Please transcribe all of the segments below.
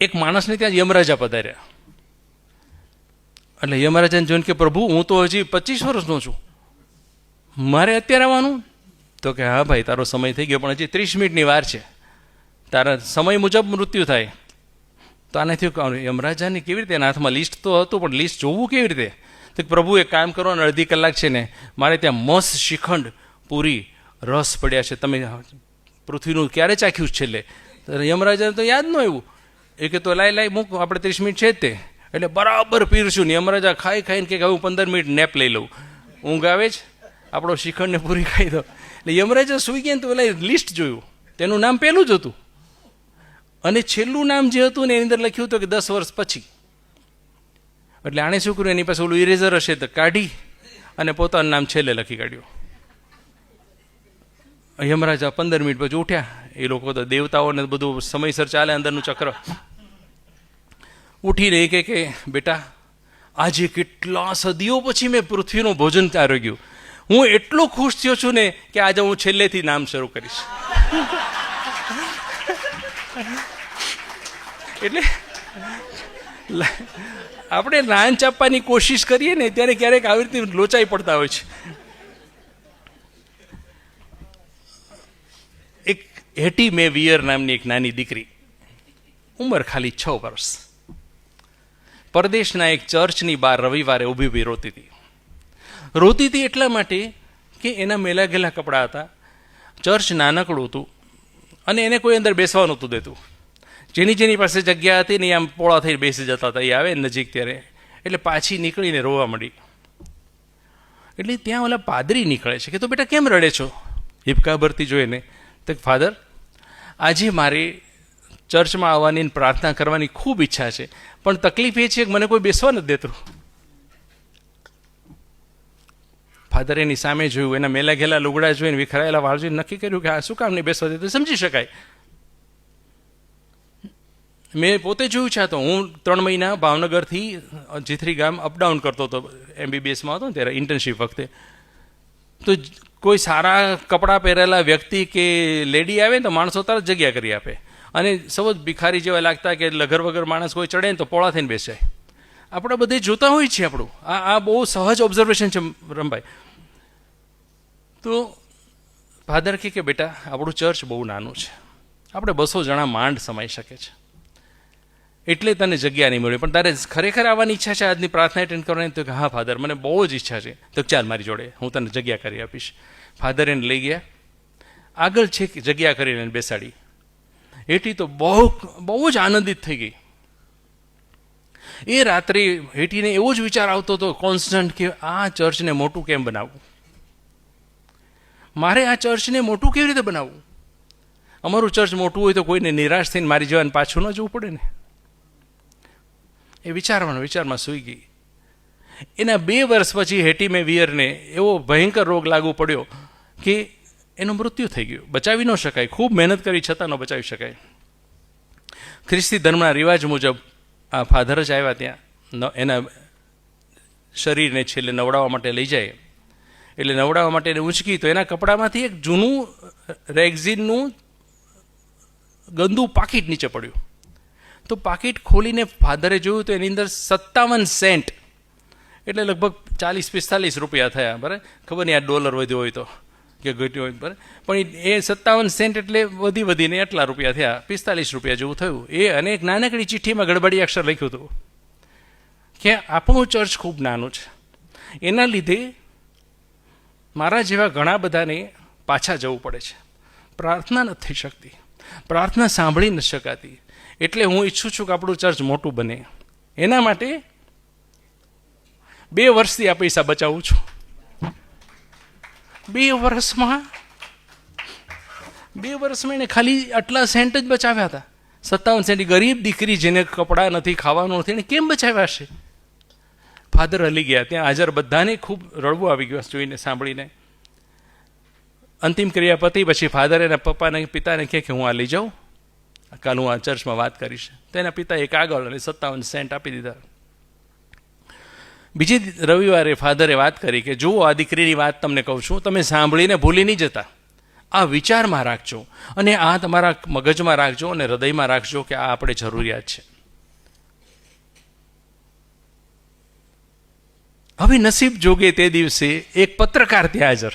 એક માણસને ત્યાં યમરાજા પધાર્યા. એટલે યમરાજાને જોઈને કે, પ્રભુ, હું તો હજી પચીસ વર્ષનો છું. મારે અત્યારે આવવાનું? તો કે, હા ભાઈ, તારો સમય થઈ ગયો, પણ હજી ત્રીસ મિનિટની વાર છે. તારા સમય મુજબ મૃત્યુ થાય. તો આને થયું યમરાજાની કેવી રીતે? એના હાથમાં લિસ્ટ તો હતું, પણ લિસ્ટ જોવું કેવી રીતે? તો પ્રભુ, એક કામ કરો અડધી કલાક છે ને, મારે ત્યાં મસ્ત શ્રીખંડ પૂરી રસ પડ્યા છે. તમે પૃથ્વીનું ક્યારે ચાખ્યું છેલ્લે યમરાજાને તો યાદ ન આવ્યું. એ કે તો લાઈ લાઈ મૂક, આપણે ત્રીસ મિનિટ છે તે. એટલે બરાબર પીરશું ને યમરાજા ખાઈ ખાઈને કે હું પંદર મિનિટ નેપ લઈ લઉં. ઊંઘ આવે જ. આપણો શિખંડને પૂરી ખાઈ દો. એટલે યમરાજા સૂઈ ગયા ને તો પેલા લિસ્ટ જોયું. તેનું નામ પહેલું જ હતું. અને છેલ્લું નામ જે હતું ને એની અંદર લખ્યું હતું કે દસ વર્ષ પછી. એટલે આણે શું કર્યું? એની પાસે ઓલું ઇરેઝર હશે તો કાઢી અને પોતાનું નામ છેલ્લે લખી કાઢ્યું. યમરાજા પંદર મિનિટ પછી ઉઠ્યા. એ લોકો તો દેવતાઓને બધું સમયસર ચાલે અંદરનું ચક્ર. ઉઠીને કહે કે બેટા, આજે કેટલા સદીઓ પછી મેં પૃથ્વીનું ભોજન આરોગ્યું હું એટલો ખુશ થયો છું ને કે આજે હું છેલ્લેથી નામ શરૂ કરીશ. એટલે આપણે લાંચ આપવાની કોશિશ કરીએ ને, ત્યારે ક્યારેક આવી રીતે લોચાઈ પડતા હોય છે. એક હેટી મે વિયર નામની એક નાની દીકરી. ઉંમર ખાલી છ વર્ષ. પરદેશના એક ચર્ચની બહાર રવિવારે ઊભી ઊભી રોતી હતી. રોતી હતી એટલા માટે કે એના મેલા ગેલા કપડાં હતા. ચર્ચ નાનકડું હતું અને એને કોઈ અંદર બેસવા નહોતું દેતું. જેની જેની પાસે જગ્યા હતી ને આમ પોળા થઈને બેસી જતા હતા. એ આવે નજીક ત્યારે. એટલે પાછી નીકળીને રોવા મળી એટલે ત્યાં ઓલા પાદરી નીકળે છે કે તો બેટા કેમ રડે છો? હિપકા ભરતી જોઈને. તો ફાધર, આજે મારે ચર્ચમાં આવવાની પ્રાર્થના કરવાની ખૂબ ઈચ્છા છે. પણ તકલીફ એ છે કે મને કોઈ બેસવા નથી દેતું. ફાધર એની સામે જોયું, એના મેલા ઘેલા લુગડા જોઈને વિખરાયેલા વાળ જોઈને નક્કી કર્યું કે આ શું કામ નહીં બેસવા દેતું? સમજી શકાય. મેં પોતે જોયું છે તો. હું ત્રણ મહિના ભાવનગરથી જીથરી ગામ અપડાઉન કરતો હતો એમબીબીએસમાં હતો ને ત્યારે ઇન્ટર્નશીપ વખતે. તો કોઈ સારા કપડાં પહેરેલા વ્યક્તિ કે લેડી આવે ને તો માણસો તરત જગ્યા કરી આપે. અને સૌ ભિખારી જેવા લાગતા કે લગર વગર માણસ કોઈ ચડે ને તો પોળા થઈને બેસે. આપણે બધે જોતા હોય છે આપણું. આ આ બહુ સહજ ઓબ્ઝર્વેશન છે રમભાઈ. તો ફાધર કહે કે બેટા, આપણું ચર્ચ બહુ નાનું છે. આપણે બસો જણા માંડ સમાઈ શકે છે. એટલે તને જગ્યા નહીં મળી. પણ તારે ખરેખર આવવાની ઈચ્છા છે? આજની પ્રાર્થના એટેન્ડ કરવાની? તો કે હા ફાધર મને બહુ જ ઈચ્છા છે. તો ચાલ મારી જોડે. હું તને જગ્યા કરી આપીશ. ફાધર એને લઈ ગયા. આગળ છે જગ્યા કરીને બેસાડી. હેઠી તો બહુ બહુ જ આનંદિત થઈ ગઈ. એ રાત્રે હેઠીને એવો જ વિચાર આવતો હતો કોન્સ્ટન્ટ કે આ ચર્ચને મોટું કેમ બનાવવું? મારે આ ચર્ચને મોટું કેવી રીતે બનાવવું? અમારું ચર્ચ મોટું હોય તો કોઈને નિરાશ થઈને મારી જવાને પાછું ન જવું પડે ને? એ વિચારવાનો વિચારમાં સૂઈ ગઈ. એના બે વર્ષ પછી હેટી મે વિયરને એવો ભયંકર રોગ લાગુ પડ્યો કે એનું મૃત્યુ થઈ ગયું. બચાવી ન શકાય. ખૂબ મહેનત કરી છતાં ન બચાવી શકાય. ખ્રિસ્તી ધર્મના રિવાજ મુજબ આ ફાધર જ આવ્યા ત્યાં. એના શરીરને છેલ્લે નવડાવવા માટે લઈ જાય. એટલે નવડાવવા માટે એને ઊંચકી તો એના કપડામાંથી એક જૂનું રેક્ઝિનનું ગંદુ પાકીટ નીચે પડ્યું. તો પાકીટ ખોલીને ફાધરે જોયું તો એની અંદર સત્તાવન સેન્ટ. એટલે લગભગ ચાલીસ પિસ્તાલીસ રૂપિયા થયા. બરાબર? ખબર નહીં આ ડોલર વધ્યો હોય તો. કે ઘટ્યો બરાબર પણ એ સત્તાવન સેન્ટ એટલે વધી વધીને એટલા રૂપિયા થયા. પિસ્તાલીસ રૂપિયા જેવું થયું. એ અને એક નાનકડી ચિઠ્ઠીમાં ગડબડી અક્ષર લખ્યું હતું. કે આપણું ચર્ચ ખૂબ નાનું છે. એના લીધે મારા જેવા ઘણા બધાને પાછા જવું પડે છે. પ્રાર્થના નથી થઈ શકતી. પ્રાર્થના સાંભળી નથી શકાતી. એટલે હું ઈચ્છું છું કે આપણું ચર્ચ મોટું બને. એના માટે બે વર્ષથી આ પૈસા બચાવું છું. બે વર્ષમાં બે વર્ષમાં એને ખાલી આટલા સેન્ટ જ બચાવ્યા હતા. સત્તાવન સેન્ટ ગરીબ દીકરી જેને કપડાં નથી, ખાવાનું નથી, એને કેમ બચાવ્યા છે ફાધર હલી ગયા, ત્યાં હાજર બધાને ખૂબ રડવું આવી ગયું જોઈને સાંભળીને. અંતિમ ક્રિયા પતી પછી ફાધર એના પપ્પાને, પિતાને કહે કે હું આ લઈ જાઉં. કાલ હું આ ચર્ચમાં વાત કરીશ. તેના પિતાએ કાગળ અને સત્તાવન સેન્ટ આપી દીધા. બીજી રવિવારે ફાધરે વાત કરી કે, જુઓ, આ દીકરીની વાત તમને કહું છું. તમે સાંભળીને ભૂલી નહીં જતા. આ વિચારમાં રાખજો અને આ તમારા મગજમાં રાખજો અને હૃદયમાં રાખજો કે આ આપણે જરૂરિયાત છે. હવે નસીબ જોગે તે દિવસે એક પત્રકાર ત્યાં હાજર.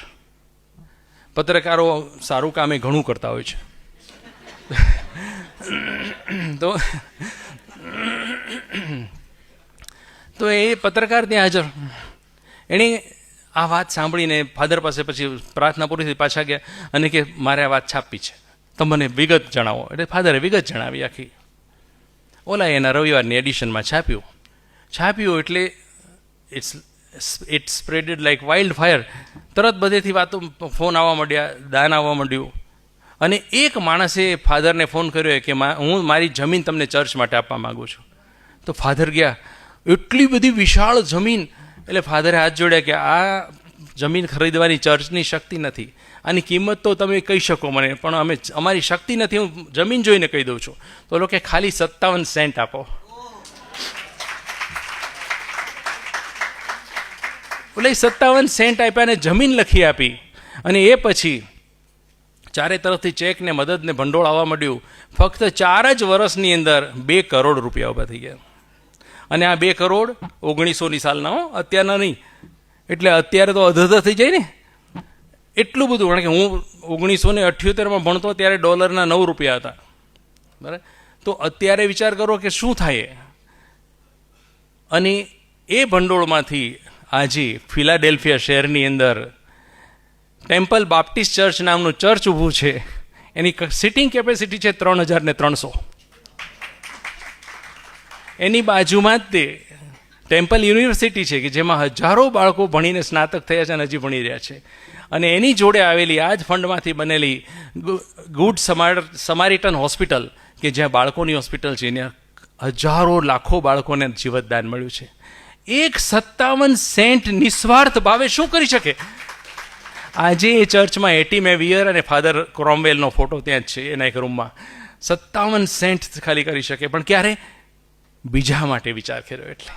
પત્રકારો સારું કામ એ ઘણું કરતા હોય છે. તો તો એ પત્રકાર ત્યાં હાજર. એણે આ વાત સાંભળીને ફાધર પાસે પછી પ્રાર્થના પૂરી થઈ, પાછા ગયા અને કે મારે આ વાત છાપી છે. તો મને વિગત જણાવો. એટલે ફાધરે વિગત જણાવી આખી. ઓલા એના રવિવારની એડિશનમાં છાપ્યું. છાપ્યું એટલે it's it spreaded like wildfire તરત બધેથી વાતો ફોન આવવા માંડ્યા, દાન આવવા માંડ્યું. અને એક માણસે ફાધરને ફોન કર્યો કે હું મારી જમીન તમને ચર્ચ માટે આપવા માગું છું. તો ફાધર ગયા એટલી બધી વિશાળ જમીન, એટલે ફાધરે હાથ જોડ્યા કે આ જમીન ખરીદવાની ચર્ચની શક્તિ નથી. આની કિંમત તો તમે કહી શકો મને, પણ અમે અમારી શક્તિ નથી, હું જમીન જોઈને કહી દઉં છું. તો લોકો ખાલી સત્તાવન સેન્ટ આપો. એટલે સત્તાવન સેન્ટ આપ્યા અને જમીન લખી આપી. અને એ પછી ચારે તરફથી ચેકને મદદને ભંડોળ આવવા માંડ્યું. ફક્ત ચાર જ વર્ષની અંદર બે કરોડ રૂપિયા ઊભા થઈ ગયા. અને આ બે કરોડ ઓગણીસોની સાલના, હો, અત્યારના નહીં. એટલે અત્યારે તો અધધ થઈ જાય ને. એટલું બધું, કારણ કે હું ઓગણીસો ને અઠ્યોતેરમાં ભણતો ત્યારે ડોલરના નવ રૂપિયા હતા. બરાબર? તો અત્યારે વિચાર કરો કે શું થાય? અને એ ભંડોળમાંથી આજે ફિલાડેલ્ફિયા શહેરની અંદર ટેમ્પલ બાપ્ટિસ્ટ ચર્ચ નામનું ચર્ચ ઊભું છે. એની સિટિંગ કેપેસિટી છે ત્રણ હજાર ને ત્રણસો. એની બાજુમાં જ તે ટેમ્પલ યુનિવર્સિટી છે કે જેમાં હજારો બાળકો ભણીને સ્નાતક થયા છે અને હજી ભણી રહ્યા છે. અને એની જોડે આવેલી આ જ ફંડમાંથી બનેલી ગુડ સમાર, સમારિટન હોસ્પિટલ, કે જ્યાં બાળકોની હોસ્પિટલ છે ત્યાં હજારો લાખો બાળકોને જીવતદાન મળ્યું છે. એક સત્તાવન સેન્ટ નિસ્વાર્થ ભાવે શું કરી શકે? આજે એ ચર્ચમાં એટી મેવિયર અને ફાધર ક્રોમવેલનો ફોટો ત્યાં જ છે, એના એક રૂમમાં. સત્તાવન સેન્ટ ખાલી કરી શકે, પણ ક્યારે? બીજા માટે વિચાર કર્યો એટલે.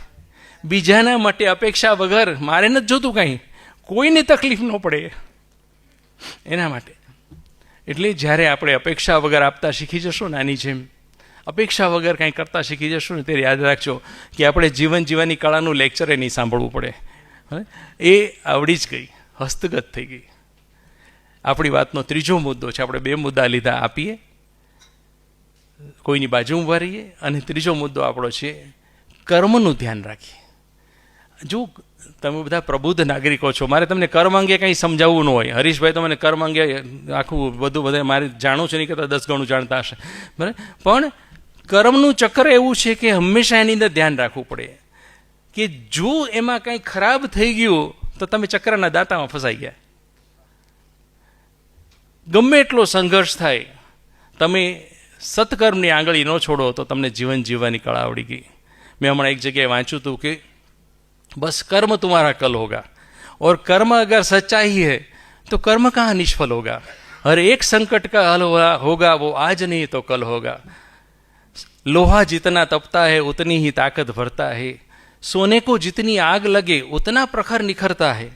બીજાના માટે અપેક્ષા વગર મારે નથી જોતું કાંઈ. કોઈને તકલીફ ન પડે. એના માટે. એટલે જ્યારે આપણે અપેક્ષા વગર આપતા શીખી જશો નાની જેમ, અપેક્ષા વગર કાંઈ કરતા શીખી જશું ને ત્યારે યાદ રાખજો કે આપણે જીવન જીવવાની કળાનું લેક્ચર એ નહીં સાંભળવું પડે. એ આવડી જ ગઈ, હસ્તગત થઈ ગઈ. આપણી વાતનો ત્રીજો મુદ્દો છે, આપણે બે મુદ્દા લીધા, આપીએ. કોઈની બાજુ ઊભા રહીએ અને ત્રીજો મુદ્દો આપણો છે, કર્મનું ધ્યાન રાખીએ. જો તમે બધા પ્રબુદ્ધ નાગરિકો છો, મારે તમને કર્મ અંગે કંઈ સમજાવવું ન હોય. હરીશભાઈ, તો મને કર્મ અંગે આખું બધું બધે મારે જાણું છે નહીં કરતાં દસ ગણું જાણતા હશે. બરાબર? પણ કર્મનું ચક્ર એવું છે કે હંમેશા એની અંદર ધ્યાન રાખવું પડે. કે જો એમાં કંઈ ખરાબ થઈ ગયું, તો તમે ચક્રના દાંતામાં ફસાઈ ગયા. ગમે એટલો સંઘર્ષ થાય, તમે સત્કર્મની આંગળી ન છોડો તો તમને જીવન જીવવાની કળા આવડી ગઈ મેં હમણાં એક જગ્યાએ વાંચ્યું હતું કે बस कर्म तुम्हारा कल होगा और कर्म अगर सच्चाई है तो कर्म कहाँ निष्फल होगा हर एक संकट का हल हुआ होगा वो आज नहीं तो कल होगा लोहा जितना तपता है उतनी ही ताकत भरता है सोने को जितनी आग लगे उतना प्रखर निखरता है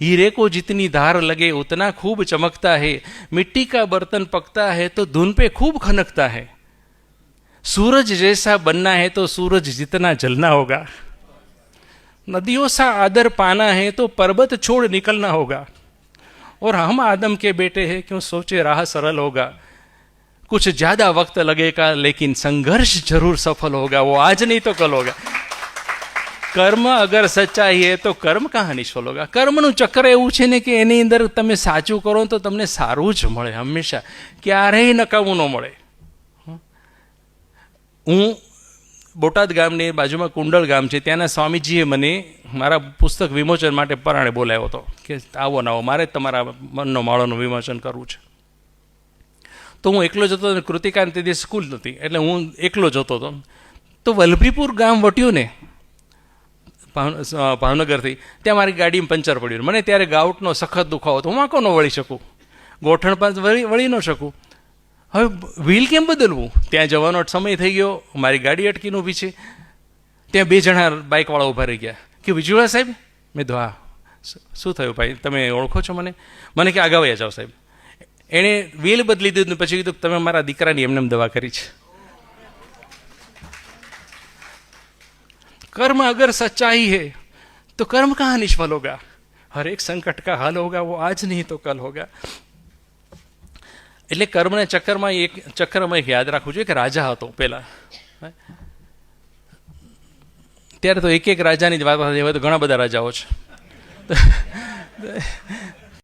हीरे को जितनी धार लगे, उतना खूब चमकता है। मिट्टी का बर्तन पकता है तो धुन पे खूब खनकता है। सूरज जैसा बनना है तो सूरज जितना जलना होगा। नदियों सा आदर पाना है तो पर्वत छोड़ निकलना होगा। और हम आदम के बेटे हैं, क्यों सोचे राह सरल होगा। कुछ ज़्यादा वक्त लगेगा, लेकिन संघर्ष ज़रूर सफल होगा। वो आज नहीं तो कल होगा। કર્મ અગર સચ્ચાઈ હે તો કર્મ કહાં નિષ્ફળ હોગા કર્મનું ચક્ર એવું છે ને કે એની અંદર તમે સાચું કરો તો તમને સારું જ મળે હંમેશા. ક્યારેય નકામું ન મળે. હું? બોટાદ ગામની બાજુમાં કુંડળ ગામ છે, ત્યાંના સ્વામીજીએ મને મારા પુસ્તક વિમોચન માટે પરાણે બોલાવ્યો હતો કે આવો ના આવો, મારે તમારા મનનો માળોનું વિમોચન કરવું છે. તો હું એકલો જતો હતો કૃતિકાંત તે સ્કૂલ નથી એટલે હું એકલો જતો હતો. તો વલભીપુર ગામ વટ્યું ને ભાવનગરથી, ત્યાં મારી ગાડીમાં પંચર પડ્યું મને ત્યારે ગાઉટનો સખત દુખાવો હતો. હું વાંકો ન વળી શકું? ગોઠણ પાસે વળી વળી ન શકું? હવે વ્હીલ કેમ બદલવું? ત્યાં જવાનો સમય થઈ ગયો. મારી ગાડી અટકીને ઊભી છે. ત્યાં બે જણા બાઇકવાળા ઊભા રહી ગયા. કે વિજુળા સાહેબ? મેં ધો શું- થયું ભાઈ? તમે ઓળખો છો મને? મને કે વયા જાઓ સાહેબ. એણે વ્હીલ બદલી દીધું પછી કીધું, તમે મારા દીકરાની એમને દવા કરી છે. कर्म अगर सच्चाई है तो कर्म कहाँ निष्फल होगा हर एक संकट का हल होगा वो आज नहीं तो कल होगा એટલે કર્મને ચક્કરમાં એક ચક્રમાં એક યાદ રાખવું જોઈએ કે રાજા હતો પહેલા ત્યારે તો એક એક રાજાની જ વાત હતી હવે તો ઘણા બધા રાજાઓ છે